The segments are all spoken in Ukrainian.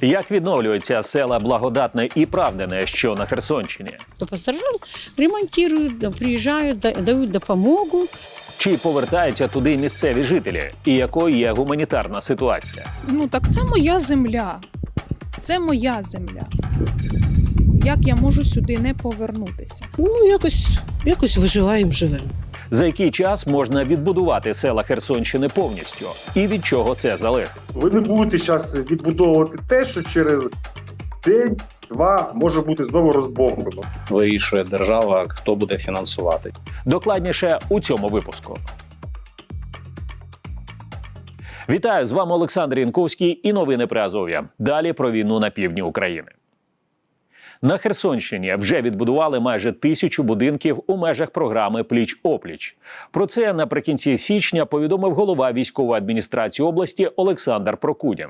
Як відновлюються села Благодатне і Правдине, що на Херсонщині? Кто пострадал, ремонтируют, да, приезжают, да- дают допомогу. Чи повертаються туди місцеві жителі? І якою є гуманітарна ситуація? Ну так це моя земля. Це моя земля. Як я можу сюди не повернутися? Ну, якось, якось виживаємо, живемо. За який час можна відбудувати села Херсонщини повністю? І від чого це залежить? Ви не будете зараз відбудовувати те, що через день, два може бути знову розбомблено. вирішує держава, хто буде фінансувати. Докладніше у цьому випуску. Вітаю з вами Олександр Янковський і новини при Азов'я. Далі про війну на півдні України. На Херсонщині вже відбудували майже тисячу будинків у межах програми Пліч опліч. Про це наприкінці січня повідомив голова військової адміністрації області Олександр Прокудін.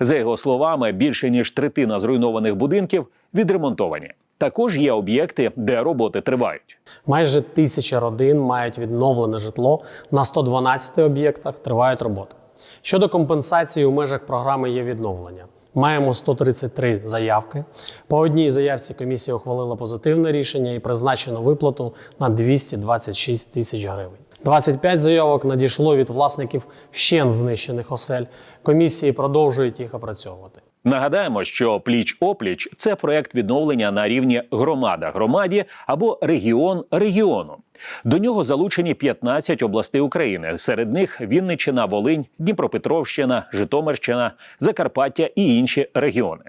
За його словами, більше ніж третина зруйнованих будинків відремонтовані. Також є об'єкти, де роботи тривають. Майже тисяча родин мають відновлене житло. На 112 об'єктах тривають роботи. Щодо компенсації у межах програми є відновлення. Маємо 133 заявки. По одній заявці комісія ухвалила позитивне рішення і призначено виплату на 226 тисяч гривень. 25 заявок надійшло від власників вщен знищених осель. Комісії продовжують їх опрацьовувати. Нагадаємо, що пліч опліч це проект відновлення на рівні громада громаді або регіон регіону. До нього залучені 15 областей України. Серед них Вінниччина, Волинь, Дніпропетровщина, Житомирщина, Закарпаття і інші регіони.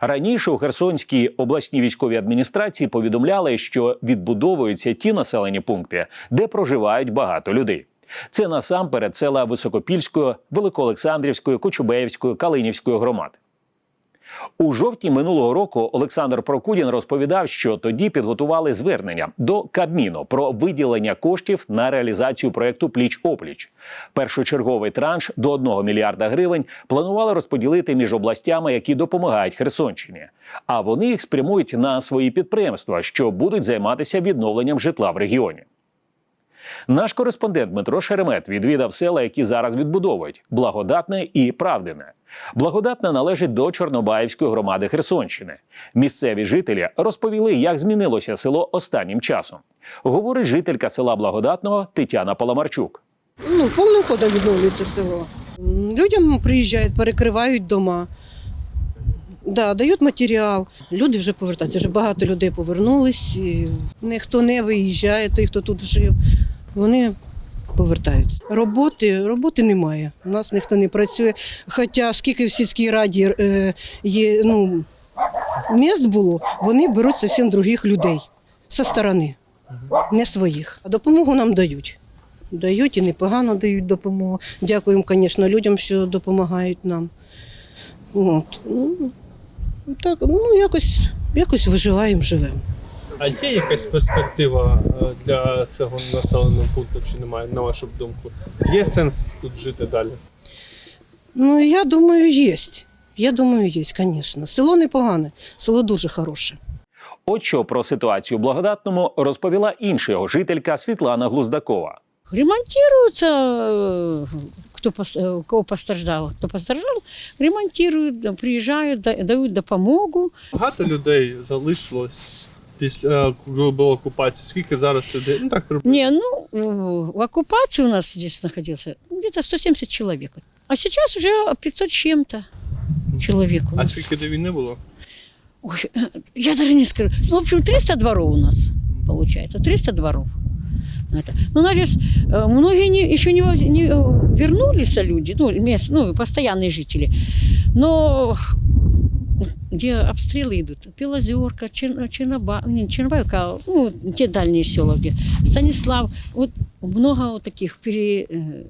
Раніше у Херсонській обласній військовій адміністрації повідомляли, що відбудовуються ті населені пункти, де проживають багато людей. Це насамперед села Високопільської, Великоолександрівської, Кочубеївської, Калинівської громад. У жовтні минулого року Олександр Прокудін розповідав, що тоді підготували звернення до Кабміну про виділення коштів на реалізацію проекту Пліч опліч. Першочерговий транш до 1 мільярда гривень планували розподілити між областями, які допомагають Херсонщині. А вони їх спрямують на свої підприємства, що будуть займатися відновленням житла в регіоні. Наш кореспондент Дмитро Шеремет відвідав села, які зараз відбудовують благодатне і правдине. Благодатне належить до Чорнобаївської громади Херсонщини. Місцеві жителі розповіли, як змінилося село останнім часом. Говорить жителька села Благодатного Тетяна Паламарчук. Ну, повним ходом відновлюється село. Людям приїжджають, перекривають дома. Да, дають матеріал. Люди вже повертаються. Вже багато людей повернулись. Ніхто не виїжджає, той, хто тут жив. Вони повертаються. Роботи, роботи немає. У нас ніхто не працює. Хоча скільки в сільській раді е, є ну, міст було, вони беруть зовсім других людей зі сторони, не своїх. А допомогу нам дають. Дають і непогано дають допомогу. Дякуємо, звісно, людям, що допомагають нам. От. Так, ну якось, якось виживаємо, живемо. А є якась перспектива е, для цього населеного пункту, чи немає, на вашу думку? Є сенс тут жити далі? Ну, я думаю, є. Я думаю, є, звісно. Село непогане, село дуже хороше. От що про ситуацію в благодатному розповіла інша його жителька Світлана Глуздакова. Ремонтируются, э, кто, пос- э, у кого пострадал, кто пострадал, ремонтируют, да, приезжают, да- дают допомогу. Багато людей залишилось після е, коли була окупація. Скільки зараз людей? Ну так приблизно. Не, ну, э, в оккупации у нас здесь находился ну, где-то 170 человек. А сейчас уже 500 с чем-то человек у А нас. скільки до війни було? Ой, э, я даже не скажу. Ну, в общем, 300 дворов у нас получается. 300 дворов. Это. Ну, значит, э, многие не, еще не, воз- не э, вернулись люди, ну, мест, ну, постоянные жители. Но где обстрелы идут, Белозерка, Чер, Черноба, не, Чернобаевка, а, ну, те дальние села, где Станислав, вот много вот таких пере, э,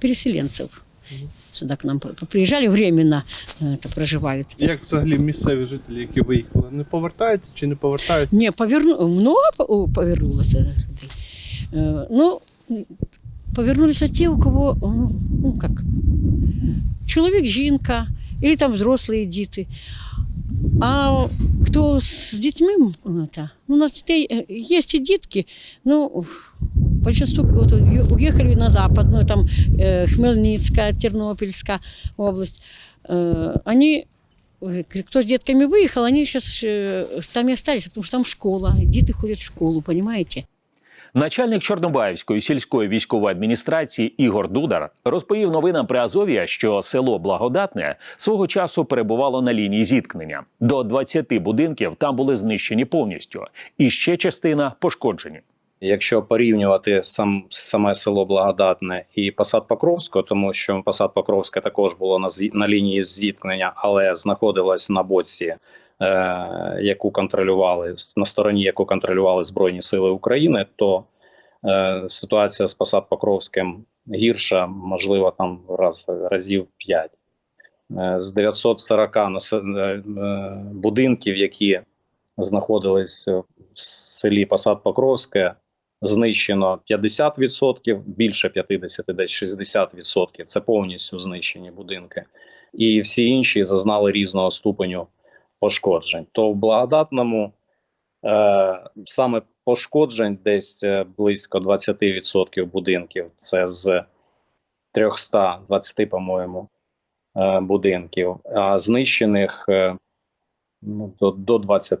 переселенцев сюда к нам по- приезжали временно, э, это проживают. Як взагалі місцеві жителі, які виїхали, не повертаються чи не повертаються? Не, поверну... много по- о, повернулось людей. Э, Ну, повернулись те, у кого, ну, ну как, чоловік, жінка, или там взрослые діти. А хто з дітьми, м, та, ну, у нас дітей е, є і дітки, ну, большинство вот, ю- уехали на западную, там э, Хмельницкая, Тернопільська область. Э, они Ой, Кто с детками выехал, они сейчас там и остались, потому что там школа, дети ходят в школу, понимаете? Начальник Чорнобаївської сільської військової адміністрації Ігор Дудар розповів новинам при Азов'я, що село Благодатне свого часу перебувало на лінії зіткнення. До 20 будинків там були знищені повністю, і ще частина пошкоджені. Якщо порівнювати сам саме село Благодатне і Посад Покровського, тому що Посад Покровське також було на на лінії зіткнення, але знаходилось на боці, яку контролювали на стороні, яку контролювали Збройні Сили України, то е, ситуація з Посад Покровським гірша, можливо, там раз разів 5. З 940 насе- е, е, будинків, які знаходились в селі Посад Покровське, знищено 50%, більше 50, десь 60%. Це повністю знищені будинки. І всі інші зазнали різного ступеню пошкоджень. То в благодатному е, саме пошкоджень десь е, близько 20% будинків. Це з 320, по-моєму, е, будинків, а знищених е, ну, до, до 20.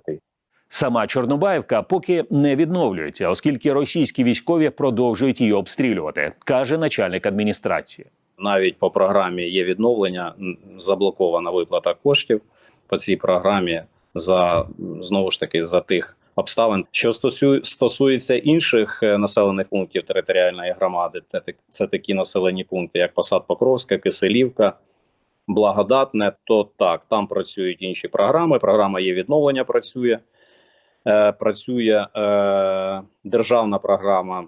Сама Чорнобаївка поки не відновлюється, оскільки російські військові продовжують її обстрілювати, каже начальник адміністрації. навіть по програмі є відновлення, заблокована виплата коштів по цій програмі за знову ж таки за тих обставин. Що стосує, стосується інших е, населених пунктів територіальної громади, це, це такі населені пункти, як Посад Покровська, Киселівка, Благодатне, то так, там працюють інші програми. Програма є відновлення, працює. Е, працює е, державна програма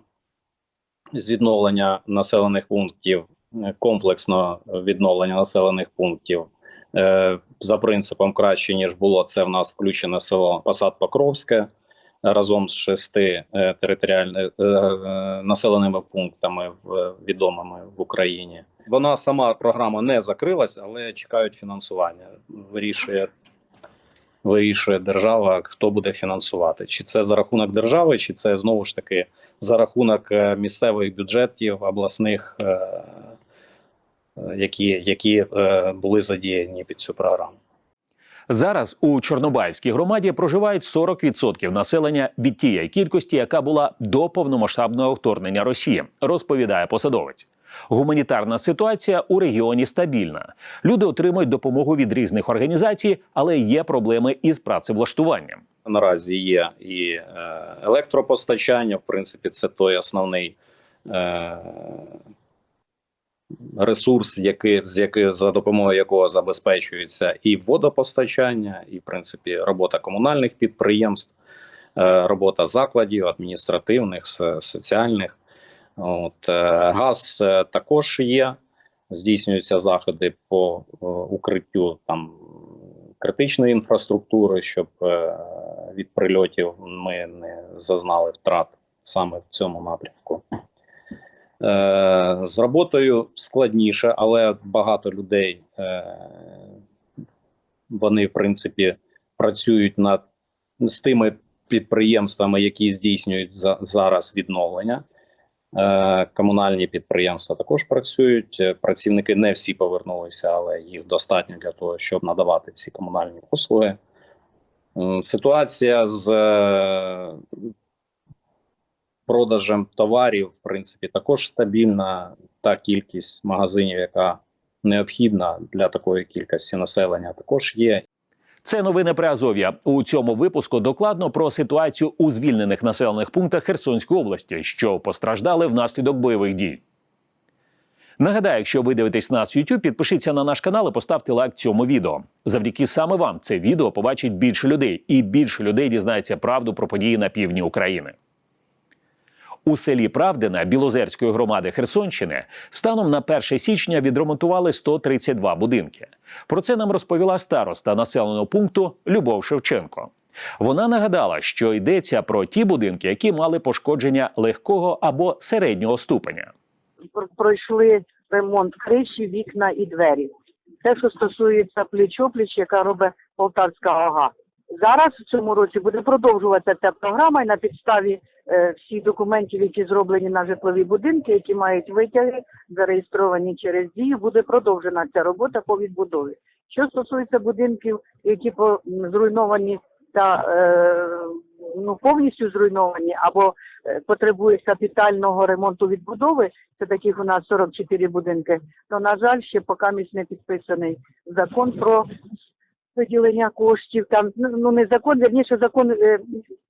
з відновлення населених пунктів е, комплексно відновлення населених пунктів за принципом краще ніж було. Це в нас включене село Посад Покровське разом з шести е, територіальними е, е, населеними пунктами відомими в Україні. Вона сама програма не закрилась, але чекають фінансування. Вирішує. Вирішує держава, хто буде фінансувати, чи це за рахунок держави, чи це знову ж таки за рахунок е, місцевих бюджетів обласних, е, е, які, які е, були задіяні під цю програму. Зараз у Чорнобаївській громаді проживають 40% населення від тієї кількості, яка була до повномасштабного вторгнення Росії, розповідає посадовець. Гуманітарна ситуація у регіоні стабільна. Люди отримують допомогу від різних організацій, але є проблеми із працевлаштуванням. Наразі є і е, електропостачання. В принципі, це той основний е, ресурс, який, з який, за допомогою якого забезпечується і водопостачання, і в принципі робота комунальних підприємств, е, робота закладів, адміністративних, соціальних. От, е, газ е, також є. Здійснюються заходи по укриттю там критичної інфраструктури, щоб від прильотів ми не зазнали втрат саме в цьому напрямку. Е, з роботою складніше, але багато людей е, вони, в принципі, працюють над з тими підприємствами, які здійснюють за, зараз відновлення. Е, Комунальні підприємства також працюють. Працівники не всі повернулися, але їх достатньо для того, щоб надавати ці комунальні послуги. Ситуація з продажем товарів, в принципі, також стабільна. Та кількість магазинів, яка необхідна для такої кількості населення, також є. Це новини при Азов'я. У цьому випуску докладно про ситуацію у звільнених населених пунктах Херсонської області, що постраждали внаслідок бойових дій. Нагадаю, якщо ви дивитесь нас в YouTube, підпишіться на наш канал і поставте лайк цьому відео. Завдяки саме вам це відео побачить більше людей, і більше людей дізнається правду про події на півдні України. У селі Правдина Білозерської громади Херсонщини станом на 1 січня відремонтували 132 будинки. Про це нам розповіла староста населеного пункту Любов Шевченко. Вона нагадала, що йдеться про ті будинки, які мали пошкодження легкого або середнього ступеня. пройшли ремонт криші, вікна і двері. Те, що стосується пліч-опліч, яка робить Полтавська ОГА. Зараз в цьому році буде продовжуватися ця програма і на підставі е, всіх документів, які зроблені на житлові будинки, які мають витяги, зареєстровані через дію, буде продовжена ця робота по відбудові. Що стосується будинків, які зруйновані та е, ну повністю зруйновані або е, потребують капітального ремонту відбудови, це таких у нас 44 будинки. То на жаль, ще поки не підписаний закон про виділення коштів. Там ну ну, не закон, вірніше закон е,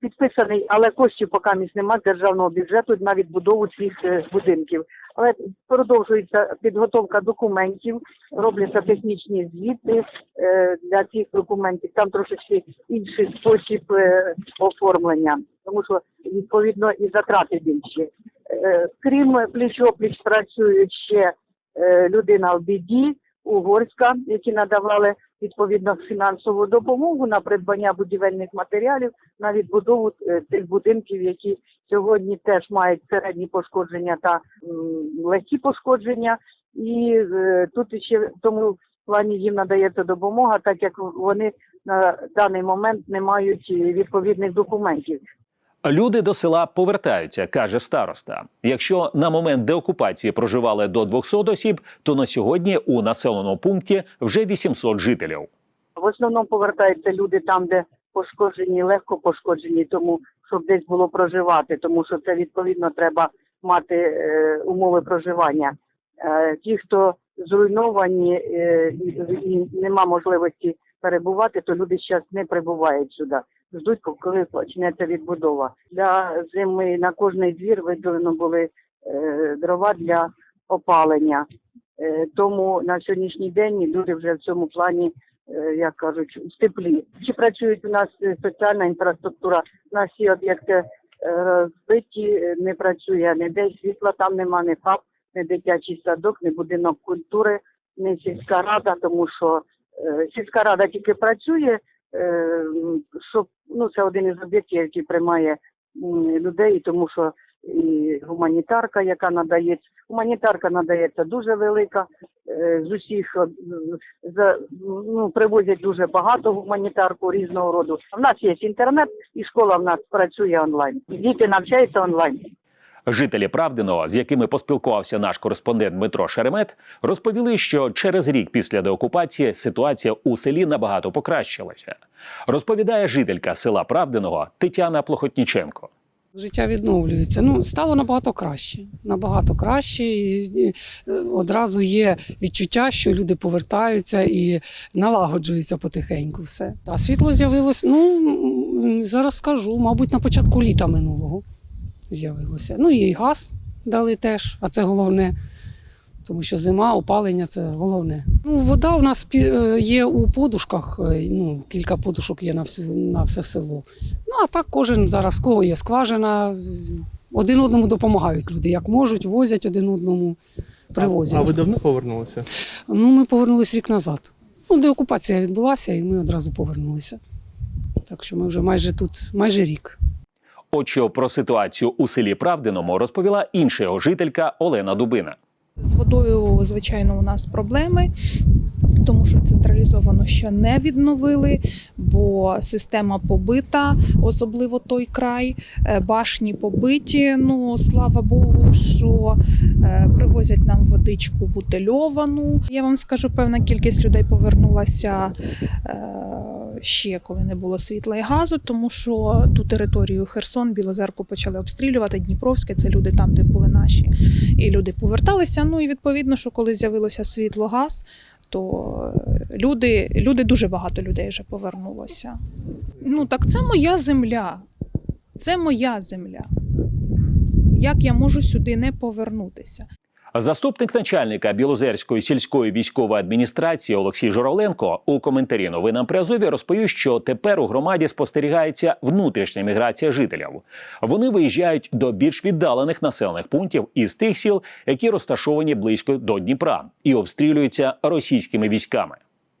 підписаний, але коштів поки місь нема з державного бюджету на відбудову цих е, будинків. Але продовжується підготовка документів, робляться технічні звіти е, для цих документів. Там трошечки інший спосіб е, оформлення, тому що відповідно і затрати більші. Е, крім пліч-опліч працюють ще е, людина в біді, угорська, які надавали відповідно фінансову допомогу на придбання будівельних матеріалів на відбудову е, тих будинків, які сьогодні теж мають середні пошкодження та легкі пошкодження. І е, тут ще в тому плані їм надається допомога, так як вони на даний момент не мають е, відповідних документів. Люди до села повертаються, каже староста. Якщо на момент деокупації проживали до 200 осіб, то на сьогодні у населеному пункті вже 800 жителів. В основному повертаються люди там, де пошкоджені, легко пошкоджені, тому щоб десь було проживати, тому що це відповідно треба мати е, умови проживання. Е, ті, хто зруйновані е, і, і нема можливості перебувати, то люди зараз не прибувають сюди. Ждуть, коли почнеться відбудова. Для зими на кожний двір виділено були е, дрова для опалення. Е, тому на сьогоднішній день люди вже в цьому плані е, як кажуть, в теплі. Чи працюють у нас соціальна інфраструктура? У нас всі об'єкти розбиті, не працює ніде, світла там нема, ні ФАП, ні дитячий садок, ні будинок культури, ні сільська рада, тому що сільська рада тільки працює, ну це один із об'єктів, який приймає людей, тому що і гуманітарка, яка надається, гуманітарка надається дуже велика. е, З усіх е, за ну привозять дуже багато гуманітарку різного роду. У нас є інтернет, і школа в нас працює онлайн. Діти навчаються онлайн. Жителі Правдиного, з якими поспілкувався наш кореспондент Дмитро Шеремет, розповіли, що через рік після деокупації ситуація у селі набагато покращилася. Розповідає жителька села Правдиного Тетяна Плохотніченко. Життя відновлюється. Ну, стало набагато краще. Набагато краще. І, е, одразу є відчуття, що люди повертаються і налагоджується потихеньку все. А світло з'явилось, ну, зараз скажу, мабуть, на початку літа минулого з'явилося. Ну і газ дали теж, а це головне. Тому що зима, опалення це головне. Ну, вода у нас е, є у подушках, е, ну, кілька подушок є на, всю, на все село. Ну, а так кожен зараз кого є скважина, один одному допомагають люди, як можуть, возять один одному, привозять. А ви давно повернулися? Ну, ми повернулись рік назад. Ну, деокупація відбулася, і ми одразу повернулися. Так що ми вже майже тут, майже рік. От що про ситуацію у селі Правдиному розповіла інша жителька Олена Дубина. З водою, звичайно, у нас проблеми, тому що централізовано ще не відновили, бо система побита, особливо той край, е, башні побиті. Ну, слава Богу, що е, привозять нам водичку бутильовану. Я вам скажу, певна кількість людей повернулася е, ще коли не було світла і газу, тому що ту територію Херсон, Білозерку почали обстрілювати, Дніпровське, це люди там, де були наші і люди поверталися. Ну і відповідно, що коли з'явилося світло, газ, то е, люди, люди дуже багато людей вже повернулося. Ну так це моя земля. Це моя земля. Як я можу сюди не повернутися? Заступник начальника Білозерської сільської військової адміністрації Олексій Журавленко у коментарі новинам при Азові розповів, що тепер у громаді спостерігається внутрішня міграція жителів. Вони виїжджають до більш віддалених населених пунктів із тих сіл, які розташовані близько до Дніпра, і обстрілюються російськими військами.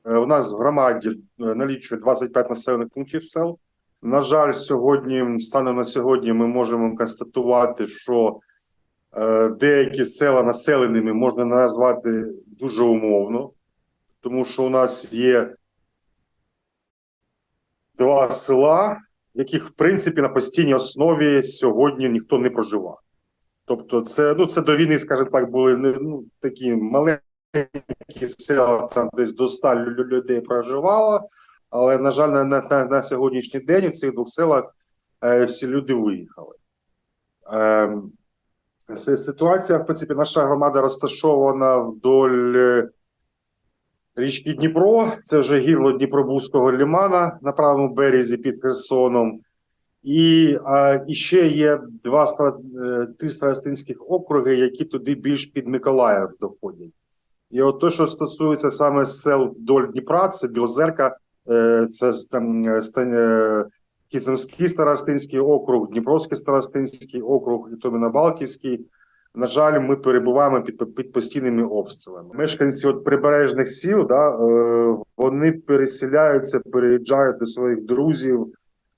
Е, В нас в громаді е, налічує 25 населених пунктів сел. На жаль, сьогодні, станом на сьогодні, ми можемо констатувати, що деякі села населеними можна назвати дуже умовно, тому що у нас є два села, яких, в принципі, на постійній основі сьогодні ніхто не проживав. Тобто, це, ну, це до війни, скажімо так, були ну, такі маленькі. села там десь до 100 лю- лю- людей проживало, але, на жаль, на, на, на сьогоднішній день у цих двох селах е, всі люди виїхали. Си- Ситуація, в принципі, наша громада розташована вдоль е, річки Дніпро. Це вже гірло Дніпробузького лімана на правому березі під Херсоном. І, а, ще є два е, три старостинських округи, які туди більш під Миколаїв доходять. І от те, що стосується саме сел вдоль Дніпра, це Білозерка, е, це там Кіземський старостинський округ, Дніпровський старостинський округ і Томіно-Балківський. На жаль, ми перебуваємо під, під постійними обстрілами. Мешканці от прибережних сіл, да, е, вони переселяються, переїжджають до своїх друзів,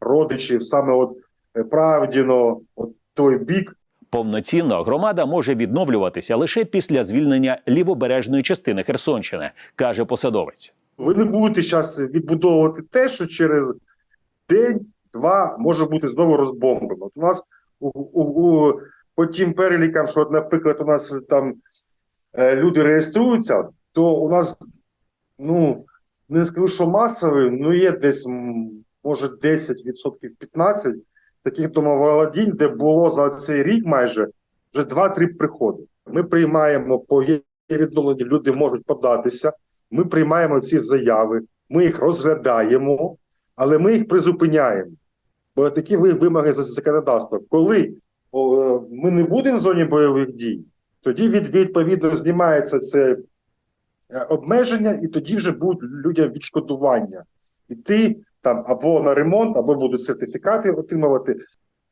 родичів, саме от е, Правдіно, от той бік, Повноцінно громада може відновлюватися лише після звільнення лівобережної частини Херсонщини, каже посадовець. Ви не будете зараз відбудовувати те, що через день-два може бути знову розбомблено. От у нас у, у, у, по тим перелікам, що, наприклад, у нас там е, люди реєструються, то у нас, ну, не скажу, що масовий, ну є десь, може, 10%, 15% таких домоволодінь, де було за цей рік майже вже 2-3 приходи. Ми приймаємо по відновленню, люди можуть податися. Ми приймаємо ці заяви, ми їх розглядаємо, але ми їх призупиняємо. Бо такі вимоги за законодавства. Коли о, ми не будемо в зоні бойових дій, тоді від, відповідно знімається це е, обмеження, і тоді вже будуть людям відшкодування. Іти там або на ремонт, або будуть сертифікати отримувати.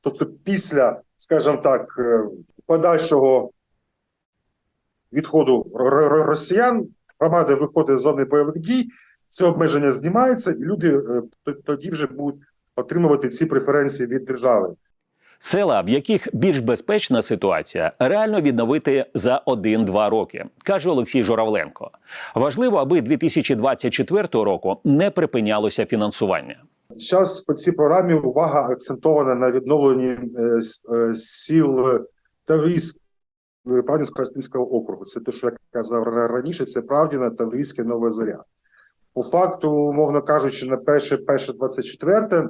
Тобто, після, скажімо так, е, подальшого відходу росіян, громада виходить з зони бойових дій, це обмеження знімається, і люди е, тоді вже будуть отримувати ці преференції від держави. Села, в яких більш безпечна ситуація, реально відновити за 1-2 роки, каже Олексій Журавленко. Важливо, аби 2024 року не припинялося фінансування. Зараз по цій програмі увага акцентована на відновленні е, е, сіл Таврійськ, Правдинсько-Красненського округу. Це те, що я казав раніше, це Правдіна, Таврійське, Нова Заря. По факту, умовно кажучи, на перше, перше 24,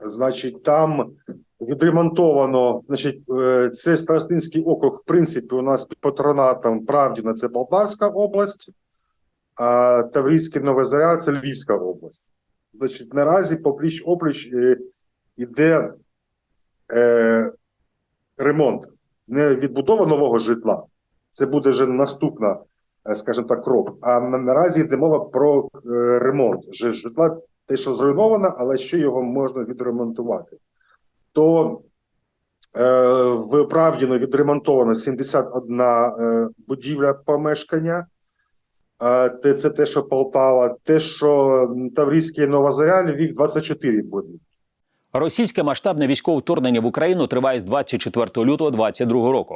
значить, там відремонтовано, значить, е, це Старостинський округ, в принципі, у нас під патронатом Правдіна, це Полтавська область, а Таврійське, Нова Заря, це Львівська область. Значить, наразі попліч опліч е, іде е, ремонт. Не відбудова нового житла. Це буде вже наступна, е, скажімо так, крок. А наразі йде мова про ремонт житла, те, що зруйновано, але ще його можна відремонтувати. То е, в Правдіно відремонтовано 71 е, будівля помешкання. Е, Це те, що Полтава, те, що Таврійський і Нова Заря, Львів 24 будинки. Російське масштабне військове вторгнення в Україну триває з 24 лютого 2022 року.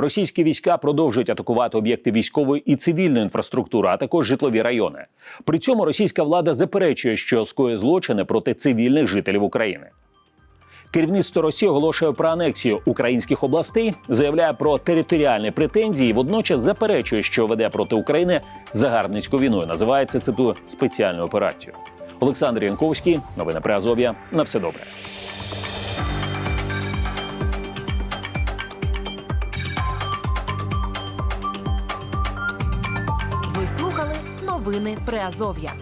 Російські війська продовжують атакувати об'єкти військової і цивільної інфраструктури, а також житлові райони. При цьому російська влада заперечує, що скоює злочини проти цивільних жителів України. Керівництво Росії оголошує про анексію українських областей, заявляє про територіальні претензії, і водночас заперечує, що веде проти України загарбницьку війну. і Називає це цитую спеціальну операцію. Олександр Янковський, новини при Азов'я. На все добре. Новини Приазов'я.